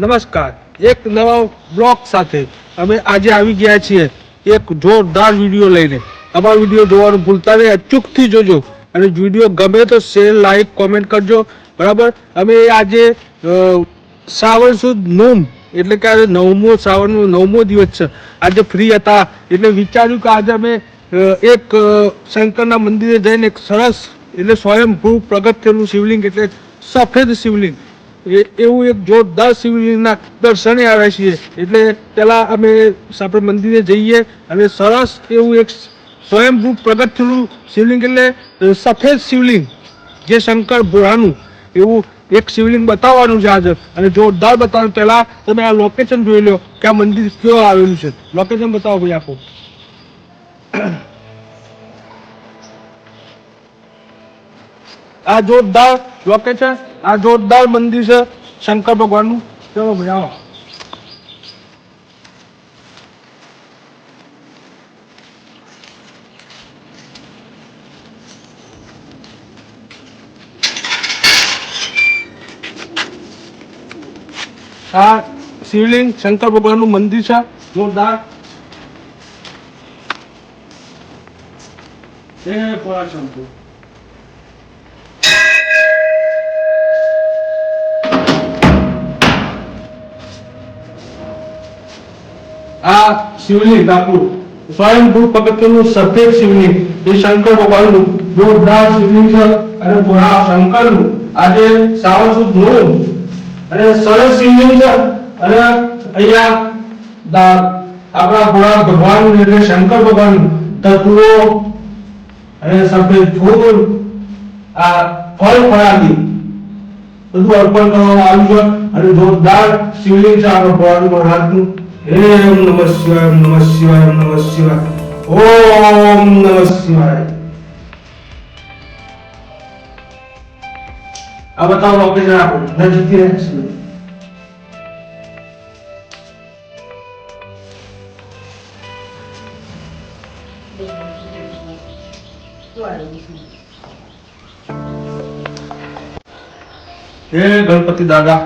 નમસ્કાર. એક નવા બ્લોગ સાથે અમે આજે આવી ગયા છીએ એક જોરદાર વીડિયો લઈને. અમારો વીડિયો જોવાનું ભૂલતા નહીં, અચૂકથી જોજો. અને વીડિયો ગમે તો શેર, લાઈક, કોમેન્ટ કરજો. બરાબર? અમે આજે શ્રાવણ સુદ નોમ, એટલે કે આજે નવમો શ્રાવણનો નવમો દિવસ છે. આજે ફ્રી હતા. એટલે વિચાર્યું કે આજે અમે એક શંકરના મંદિરે જઈને એક સરસ, એટલે સ્વયંભૂ પ્રગટ થયેલું શિવલિંગ, એટલે સફેદ શિવલિંગ. એવું એક જોરદાર શિવલિંગના દર્શને આવ્યા છીએ એટલે પહેલાં અમે આપણે મંદિરે જઈએ અને સરસ એવું એક સ્વયંભૂ પ્રગટ થયેલું શિવલિંગ એટલે સફેદ શિવલિંગ, જે શંકર ભોળાનું એવું એક શિવલિંગ બતાવવાનું છે આજે. અને જોરદાર બતાવવાનું. પહેલા તમે આ લોકેશન જોઈ લો કે આ મંદિર કયો આવેલું છે. લોકેશન બતાવો ભાઈ આપો આ જોરદાર લોકેશન આ જોરદાર મંદિર છે, શંકર ભગવાનનું. ચલો ભાઈ આ શિવલિંગ શંકર ભગવાનનું મંદિર છે, જોરદાર. એ પોળા આ શિવલિંગ આપણું સ્વયંભૂ પગથિયાનું સફેદ શિવલિંગ. એ શંકર ભગવાનનું જોરદાર શિવલિંગ છે અને ભોળા શંકરનું. આજે શ્રાવણ સુદ નોમ. અને સરસ શિવલિંગ છે. અને અહીંયા આપણા ભોળા ભગવાન એટલે શંકર ભગવાન તત્વો અને સફેદ ફૂલ, આ ફળ ફળાદી. બધું અર્પણ કરવામાં આવ્યું છે. અને જોરદાર શિવલિંગ છે આપણા ભગવાન મહારાજનું. એમ નમઃ શિવાય ઓમ નમઃ શિવાય ઓમ નમઃ શિવાય ઓમ નમઃ શિવાય આ બતાવો લોકેશન આપો નજીકથી રહેશે હે ગણપતિ દાદા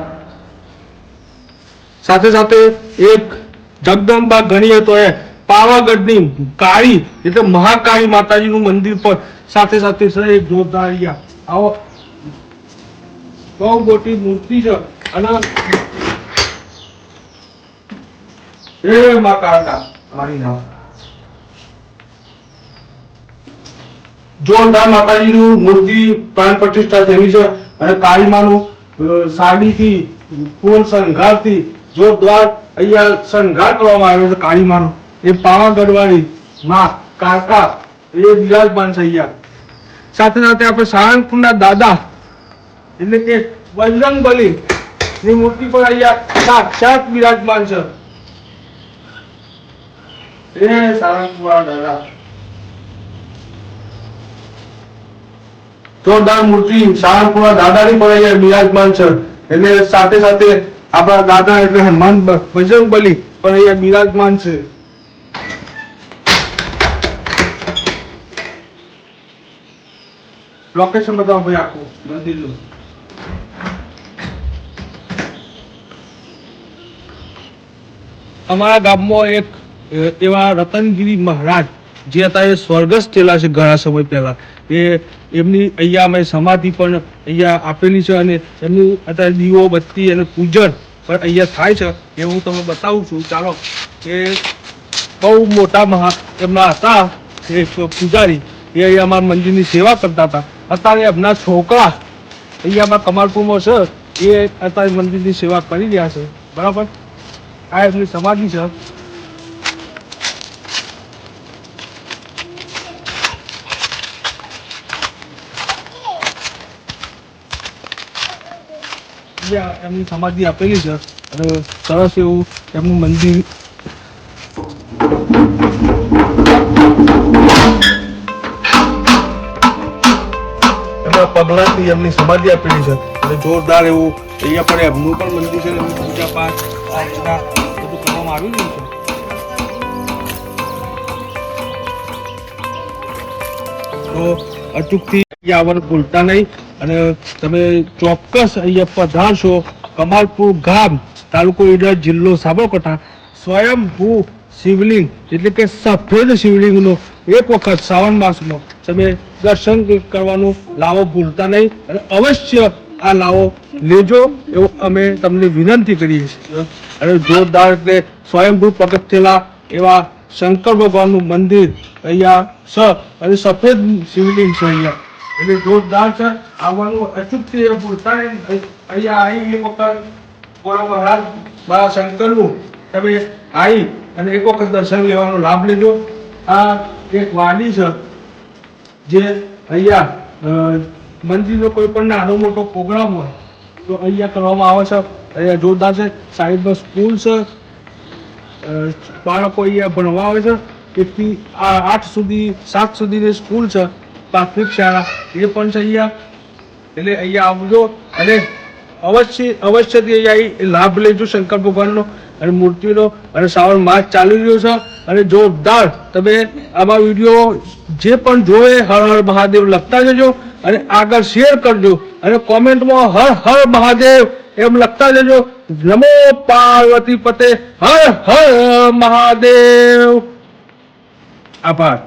સાથે સાથે એક જગદંબા ગણીએ તો એ પાવાગઢની કાળી એટલે મહાકાળી માતાજીનું મંદિર પણ સાથે સાથે જોરદાર આવો. બહુ મોટી મૂર્તિ છે. અને એ મા કાળકા મારી નામ જોરદાર માતાજીનું મૂર્તિ પ્રાણ પ્રતિષ્ઠા થયેલી છે. અને કાળીમાનું અ, સાડીથી ફૂલ શણગારથી જોરદાર અહીંયા શણગાર કરવામાં આવ્યો છે, કાળીમાનો. એ પાવાગઢવાળી માં, કાકા, એ બિરાજમાન છે અહીંયા. સાથે સાથે આપણે સાળંગપુરના દાદા, એટલે કે બજરંગ બલી ની મૂર્તિ પણ અહીંયા સાક્ષાત બિરાજમાન છે. એ સાળંગપુરા દાદા. જોરદાર મૂર્તિ સાળંગપુરા દાદાની પણ અહીંયા બિરાજમાન છે. એટલે સાથે સાથે આપણા દાદા એટલે હનુમાન બજરંગ બલી પણ અહીંયા બિરાજમાન છે. લોકેશન બતાવો ભાઈ આખું. મંદિરનું અમારા ગામમાં એક એવા રતનગીરી મહારાજ જે હતા એ સ્વર્ગસ્થ થયેલા છે ઘણા સમય પહેલા. એ એમની અહીંયા અમે સમાધિ પણ અહીંયા આપેલી છે અને એમનું અત્યારે દીવો, બત્તી અને પૂજન પણ અહીંયા થાય છે. એ હું તમને બતાવું છું. ચાલો, એ બહુ મોટા મહા એમના હતા, એ પૂજારી. એ અહીંયા અમારા મંદિરની સેવા કરતા હતા. અત્યારે એમના છોકરા અહીંયા અમારા કમાલપુરમાં છે. એ અત્યારે મંદિરની સેવા કરી રહ્યા છે. બરાબર? આ એમની સમાધિ છે. જે એમની સમાધિ આપેલી છે અને સરસ એવું એમનું મંદિર. એમના પગલાથી એમની સમાધિ આપેલી છે અને જોરદાર એવું અહીંયા પણ એમનું પણ મંદિર છે એમની પૂજા પાઠ અર્ચના બધું કરવામાં આવી રહ્યું છે. તો અચૂકથી આવવાનું ભૂલતા નહીં. અને તમે ચોક્કસ અહીંયા પધારશો. કમાલપુર ગામ, તાલુકો ઈડર, જિલ્લો સાબરકાંઠા, સ્વયંભૂ શિવલિંગ, એટલે કે સફેદ શિવલિંગનો એક વખત શ્રાવણ માસનો તમે દર્શન કરવાનું લાવો ભૂલતા નહીં અને અવશ્ય આ લાવો લેજો એવો અમે તમને વિનંતી કરીએ છીએ. અને જોરદાર એટલે સ્વયંભૂ પગથેલા એવા શંકર ભગવાનનું મંદિર અહીંયા સ અને સફેદ શિવલિંગ છે અહીંયા. એટલે જોરદાર છે. આવવાનું અચૂક એ ભૂલતા અહીંયા આવી એક વખત બોલો મહારાજ મારા શંકરનું તમે આવી અને એક વખત દર્શન લેવાનો લાભ લેજો. આ એક વાડી છે, જે અહીંયા મંદિરનો કોઈ પણ નાનો મોટો પ્રોગ્રામ હોય, તો અહીંયા કરવામાં આવે છે. અહીંયા જોરદાર છે. સાઈડમાં સ્કૂલ છે. બાળકો અહીંયા ભણવા આવે છે. એકથી આઠ સુધી, સાત સુધીની સ્કૂલ છે. પ્રાથમિક શાળા, એ પણ છે અહીંયા. એટલે અહીંયા આવજો અને અવશ્ય, અવશ્યથી અહીંયા લાભ લેજો શંકર ભગવાનનો અને મૂર્તિનો. અને શ્રાવણ માસ ચાલી રહ્યો છે અને જોરદાર તમે આમાં વીડિયો જે પણ જોવે, હર હર મહાદેવ લખતા જજો અને આગળ શેર કરજો અને કોમેન્ટમાં હર હર મહાદેવ એમ લખતા જજો. નમો પાર્વતી પતે હર હર મહાદેવ. આભાર.